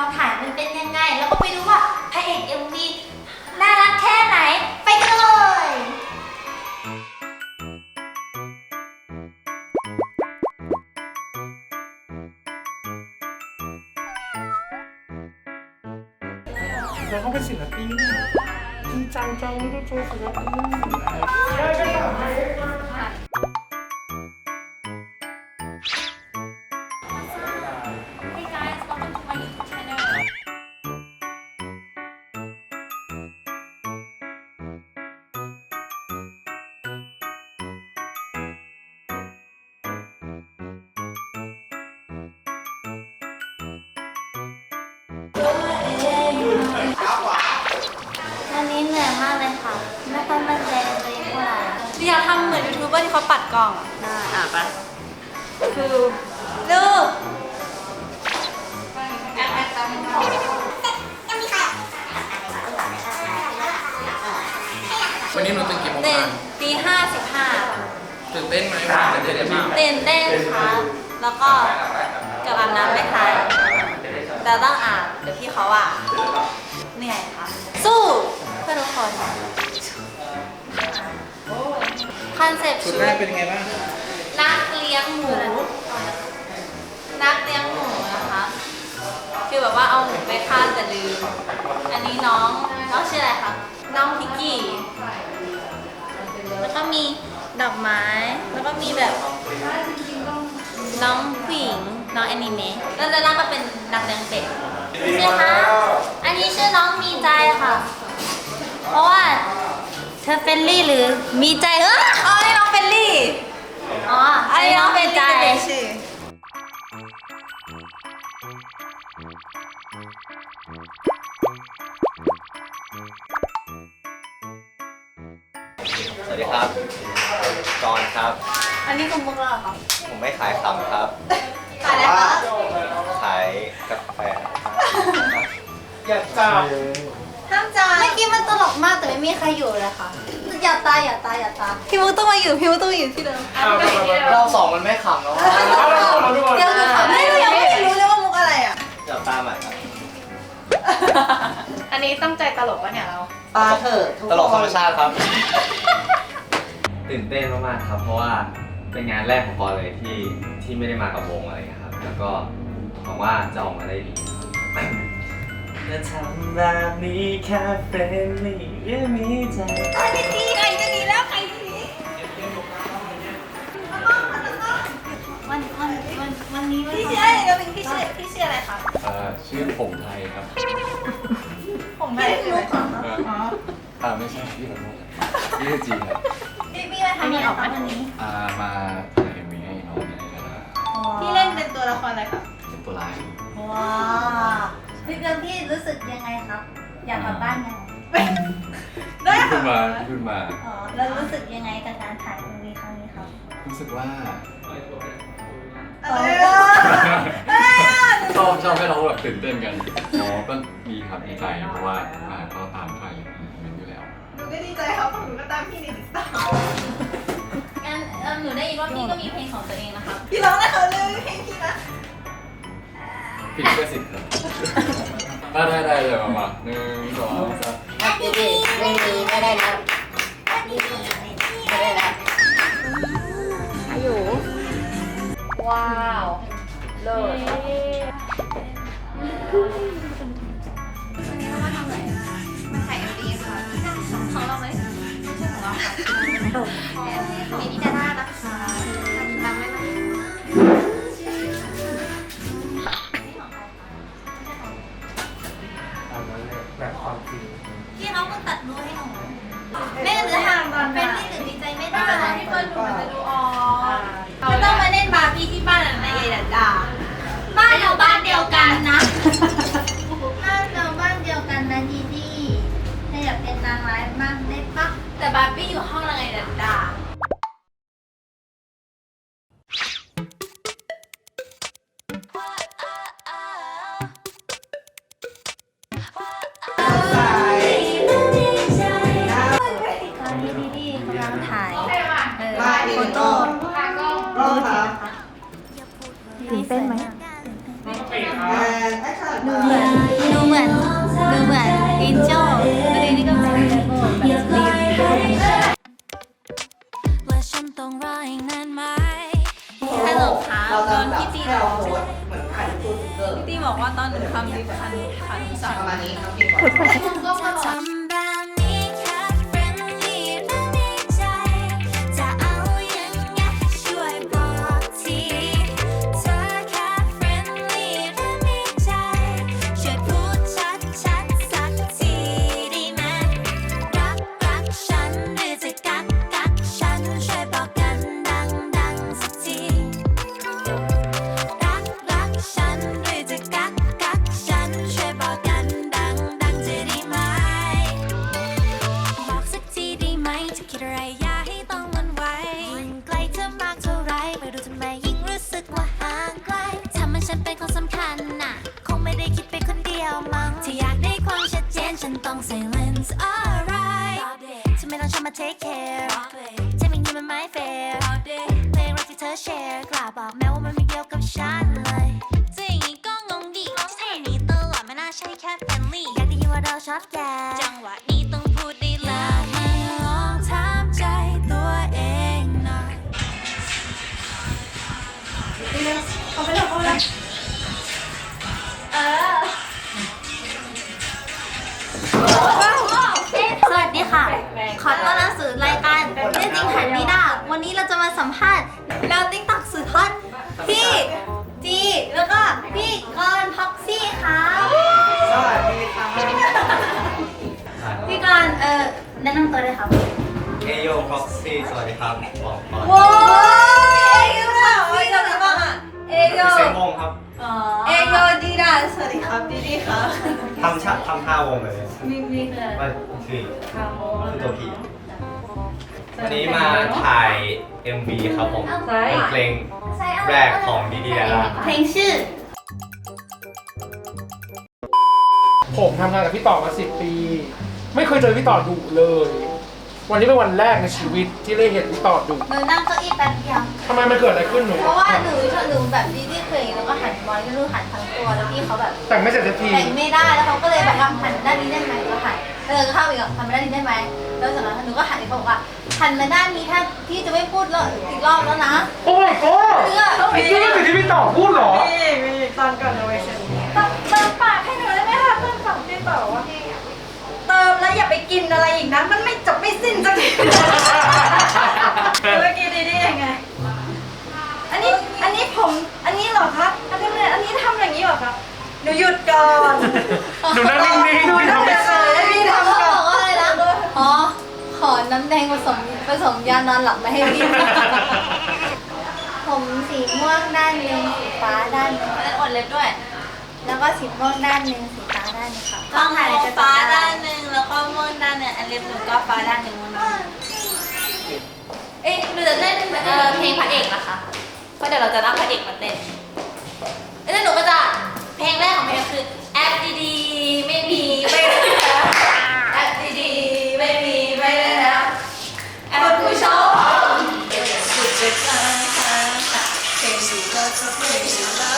องถ่ายมันเป็นยังไง แล้วก็ไปดูว่าพระเอก MV น่ารักแค่ไหน ไปกันเลย แล้วเขาเป็นศิลปินจริงจังจังจะเจอศิลปิน นนี้เหนื่อยมากเลยค่ะ ไม่ค่อยมั่นใจในตัวเองเท่าไหร่เรียกทำเหมือนยูทูบเบอร์ที่เขาปัดกล่องได้อะไปคือลูกวันนี้หนูตื่นกี่โมงเต้นคะตีห้าสิบห้าตื่นเต้นไหมวันนี้จะเต้นมาก ตื่นเต้นครับ แล้วก็เกับอาบน้ำไม่ทันแต่ต้องอาบเดี๋ยวพี่เขาอะ เหนื่อยค่ะสู้ คอนเซ็ปต์ชุดชุดแรกเป็นยังไงบ้างนักเลี้ยงหมู นักเลี้ยงหมูนะคะ คือแบบว่าเอาหมูไปฆ่าแต่ลืม อันนี้น้องน้องชื่ออะไรคะ น้องพิกกี้ แล้วก็มีดอกไม้ แล้วก็มีแบบน้องผู้หญิงน้องแอนิเมะ แล้วด้านล่างก็เป็นนักเลี้ยงเป็ดชื่อคะ อันนี้ชื่อน้องมีใจค่ะเพราะว่าเธอเฟรนลี่หรือมีใจเอออ๋อนี่น้องเฟลลี่ อ๋ออันนี้น้องเฟลลี่ใจจะเป็นชื่อสวัสดีครับจอห์นครับ อันนี้คุณมุกเหรอคะผมไม่ขายขำครับ ขายอะไรคะขายกาแฟอยากจับ กี้มันตลกมากแต่ไม่มีใครอยู่เลยค่ะ อย่าตายอย่าตายอย่าตายพี่มุกต้องมาอยู่พี่มุกต้องมาอยู่ที่เดิมรอบสองมันไม่ขำแล้วเดี๋ยวหนูถามให้หนูยังไม่เห็นรู้เลยว่ามุกอะไรอะเดี๋ยวตามใหม่ครับอันนี้ตั้งใจตลกปะเนี่ยเราตาเถอะตลกธรรมชาติครับ ตื่นเต้นมากๆครับ เพราะว่าเป็นงานแรกของปอเลยที่ที่ไม่ได้มากับวงอะไรเงี้ยครับ แล้วก็หวังว่าจะออกมาได้ดี จะทำแบบนี้แค่เฟรนลี่ยังมีใจใครจะดีแล้วใครจะดีวันวันวันวันนี้วันพี่เชื่ออะไรเดี๋ยวเป็นพี่เชื่อพี่เชื่ออะไรคะอ่อชื่อผมไทยครับผมไม่ได้มุกเหรอเอ่ออ่าไม่ใช่พี่ขอโทษพี่ชื่อจีครับพี่พี่มาทำอะไรคะวันนี้ อ่ามาถ่ายมีให้น้องในคณะพี่เล่นเป็นตัวละครอะไรคะเป็นตัวร้ายว้า พี่เกิร์พี่รู้สึกยังไงครับ อยากกลับบ้านยังได้ขึ้ค่ะนมาขึ้นมา อ๋อแล้วรู้สึกยังไงกับการถ่ายมีวีครั้งนี้ครับรู้สึกว่าอะไรอะชอบชอบให้น้องแบบตื่นเต้นกันอ๋อก็ดีครับดีใจเพราะว่าอ่าก็ตามใครเป็นอยู่แล้ว หนูก็ดีใจครับเพราะหนูก็ตามพี่ในติ๊กต็อกงั้นเอิ่มหนูได้ยินว่าพี่ก็มีเพลงของตัวเองนะคะพี่ร้องได้เขาเลยเพลงพี่นะพี่ลิขสิทธิ์ครับ ได้ได้เลยมามาหนึ่งสองสามไม่มีไม่ได้แล้ พี่น้องมันตัดมือให้หนูแม่จะทำตอนเป็นที่หรือดีใจไม่ได้พี่เฟิร์นหนูจะดูออกไม่ต้องมาเล่นบาร์บี้ที่บ้านอะไรยายดัดดาบ้านเราบ้านเดียวกันนะบ้านเราบ้านเดียวกันนะดีดีถ้าอยากเป็นนางร้ายมากได้ปะแต่บาร์บี้อยู่ห้องอะไรยดัดดา ดูเหมือนเหมือนเอ็นจอลประเด็นนี้ก็เป็นแบบลีว่าฉันต้องรออีกนานไหมฮัลโหลค่ะตอนพี่ตีบอกพี่ตีบอกว่าตอนหนูทำดิพันพันสามประมาณนี้ทำแบบนี้ นว่าเราชอบแกจังหวะนี้ต้องพูดได้แล้วมันลองถามใจตัวเองหน่อยสวัสดีค่ะ ขอต้อนรับสู่รายการเรื่องจริงหันดีด้าวันนี้เราจะมาสัมภาษณ์เราติ๊กตักสุดฮอตพี่ แนะนำตัวเลยครับเอโยพ็อกซี่สวัสดีครับบอกก่อนว้าวเอโยค่ะเอโยอะไรบ้างอะเอโยเซมงครับเอโยดีด้าสวัสดีครับดีดีครับทำชะทำท่าวงเลยมีมีเลยมันคือคือตัวผีวันนี้มาถ่าย MV ครับผมเป็นเพลงแรกของดีดีดาราเพลงชื่อผมทำงานกับพี่ต่อมาสิบปี ไม่เคยเจอพี่ต่อดุเลย วันนี้เป็นวันแรกในชีวิตที่ได้เห็นพี่ต่อดุหนูนั่งเก้าอี้แป๊บเดียว ทำไมมันเกิดอะไรขึ้นหนูเพราะว่าหนูหนูแบบดีที่เคยแล้วก็หันมองไม่รู้หันทั้งตัวแล้วพี่เขาแบบแต่งไม่เสร็จสักทีแต่งไม่ได้แล้วเขาก็เลยแบบว่าหันด้านนี้ได้ไหมก็หันเออเข้าอีกอะหันมาด้านนี้ได้ไหมแล้วจากนั้นหนูก็หันไปบอกว่าหันมาด้านนี้ถ้าพี่จะไม่พูดแล้วอีกรอบแล้วนะโอ้ยโก้เพื่อ กินอะไรอีกนะ มันไม่จบไม่สิ้นสักทีเมื่อกี้ดีดียังไง อันนี้อันนี้ผมอันนี้เหรอครับอันนี้เลยอันนี้ทำอย่างนี้เหรอครับหนูหยุดก่อนหนูนั่งนิ่งๆพี่ทำไม่เฉยๆพี่เขาทำบก่ออนกว่าอะไรนะอ๋อขอน้ำแดงผสมผสมยานอนหลับมาให้พี่ ผมสีม่วงด้านหนึ่งสีฟ้าด้านหนึ่งแล้วอดเล็บด้วย แล้วก็สีม่วงด้านหนึ่งสีฟ้าด้านหนึงค่ะฟ้าฟ้าด้านหนึ่งแล้วก็ม่วงด้านหนึ่งอันเล็บหนูก็ฟ้าด้านหนึ่งม่วงด้านหนึ่งเอ๊ะหนูจะเล่นเอ่อเพลงพระเอกนะคะเพราะเดี๋ยวเราจะรับพระเอกมาเต้นแล้วหนูก็จะเพลงแรกของเพลงคือแอปดีๆไม่มีไม่ได้แล้วแอปดีๆไม่มีไม่ได้แล้วแอปผู้ชมสุดจะกลางทางเพลงดีก็จะเพลงดีแล้ว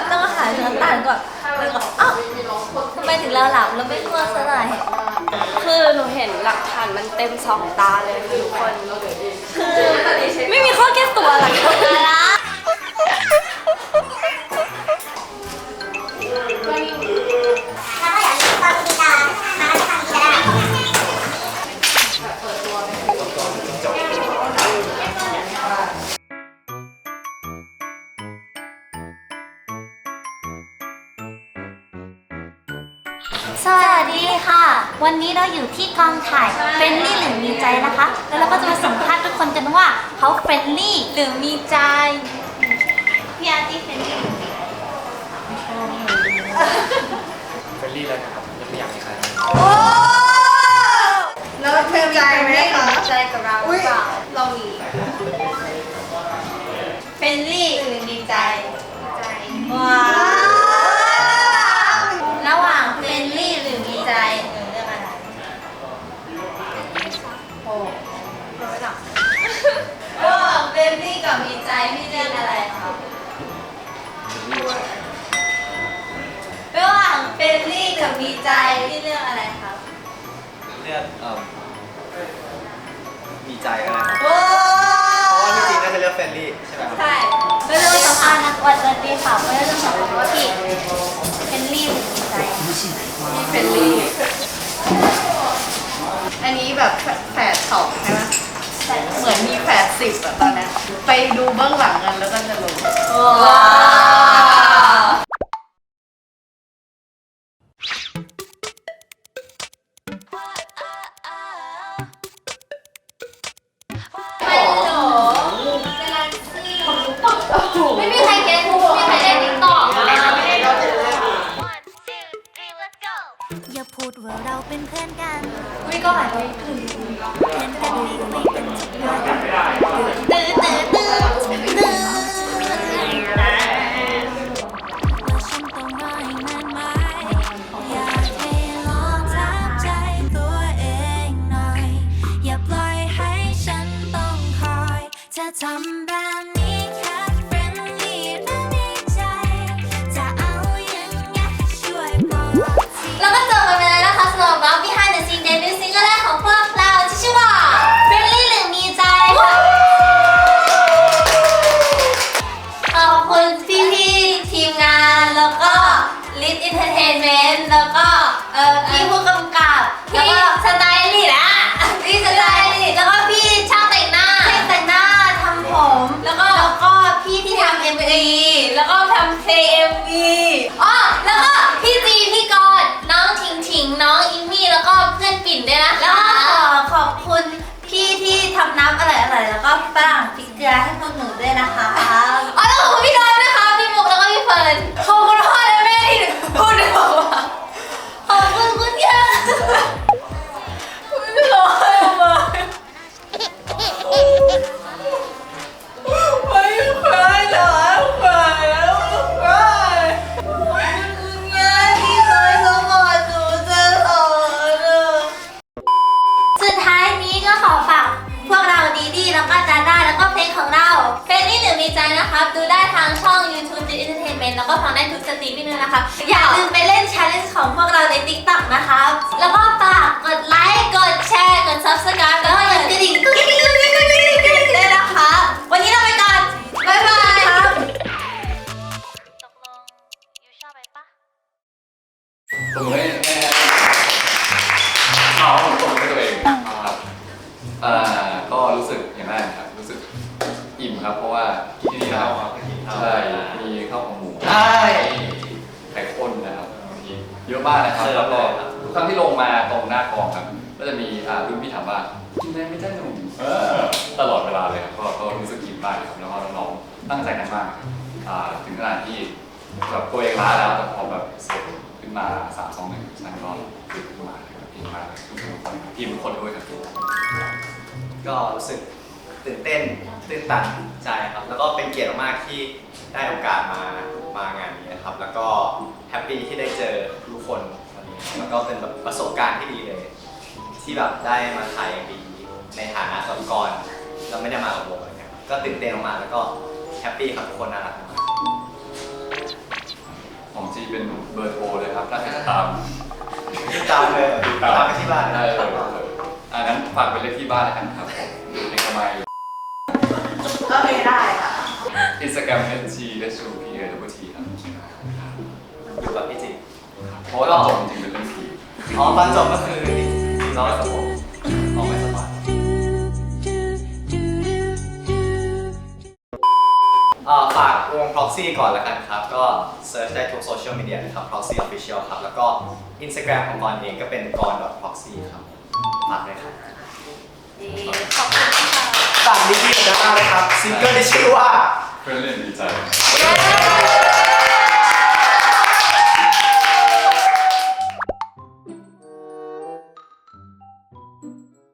แบบต้องหาสถานก่อนแล้วก็อ้าวทำไมถึงเราหลับแล้วไม่ง่วงซะหน่อยคือหนูเห็นหลักฐานมันเต็มสองตาเลยค่ะทุกคน คือไม่มีข้อแก้ตัวหลักฐานนะ สวัสดีค่ะ วันนี้เราอยู่ที่กองถ่ายเฟรนลี่หรือมีใจนะคะ แล้วเราก็จะมาสัมภาษณ์ทุกคนกันว่าเขาเฟรนลี่หรือมีใจพี่อาร์ตี้เป็นหรือมีใจเฟรนลี่เลยนะครับยังไม่อยากมีใครแล้วเธอใจไหมคะใจกับเราหรือเปล่าเรามีเฟนลี่หรือมีใจใจ วันวันนี้ค่ะเราจะสัมภาษณ์ว่าพี่เฟรนลี่หรือมีใจนี่เฟรนลี่อันนี้แบบแฝดสองใช่ไหมเหมือนมีแฝดสิบอะตอนเนี้ยไปดูเบื้องหลังกันแล้วก็จะรู้ ว้าว อุ้ยก็ห ก็ทำเพลง MV อ๋อแล้วก็พี่จีพี่กรณ์น้องถิงถิงน้องอิมมี่แล้วก็เพื่อนปิ่นด้วยนะคะแล้วก็ขอขอบคุณพี่ที่ทำน้ำอร่อยๆแล้วก็ฝรั่งพริกเกลือให้พวกหนูด้วยนะคะ อ๋อแล้วขอบคุณพี่ดอนนะคะ พี่มุกแล้วก็พี่เฟิร์นขอบคุณ งๆตั้งใจกันมากอ่าถึงขนาดที่แบบตัวเองล้าแล้วแต่พอแบบเสร็จขึ้นมาสามสองหนึ่งนั่นก็ตื่นขึ้นมาเลยครับอิ่มมากเลยทุกคนอิ่มทุกคนด้วยครับก็รู้สึกตื่นเต้นตื่นตันใจครับ แล้วก็เป็นเกียรติมากที่ได้โอกาสมามางานนี้นะครับ แล้วก็แฮปปี้ที่ได้เจอทุกคนวันนี้แล้วก็เป็นแบบประสบการณ์ที่ดีเลย ที่แบบได้มาถ่ายดีในฐานะกรกรแล้วไม่ได้มากับวงอะไรเงี้ยครับก็ตื่นเต้นมากๆแล้วก็ แฮปปี้ครับทุกคนน่ารักมากของจีเป็นเบอร์โทรเลยครับ ถ้าใครจะตามติดตามเลยติดตามไปที่บ้านได้เลยอ่างั้นฝากไปเลขที่บ้านแล้วกันครับผมอยู่ในกระไมก็ไม่ได้ค่ะอินสตาแกรม S G S U P A W T ครับอยู่กับพี่จิเพราะว่าตอนจบจริงๆเป็นเรื่องผีอ๋อตอนจบก็คือน้องสมอง Proxy proxy ก่อนละกันครับ ก็เซิร์ชได้ทุกโซเชียลมีเดียนะครับ proxy official ครับ แล้วก็ Instagram ของกอนเองก็เป็นกอน proxy ครับฝากด้วยครับขอบคุณค่ะฝากนิกกี้กับดาราเลยครับซิงเกิลที่ชื่อว่า เพื่อนเล่นดีใจ เย้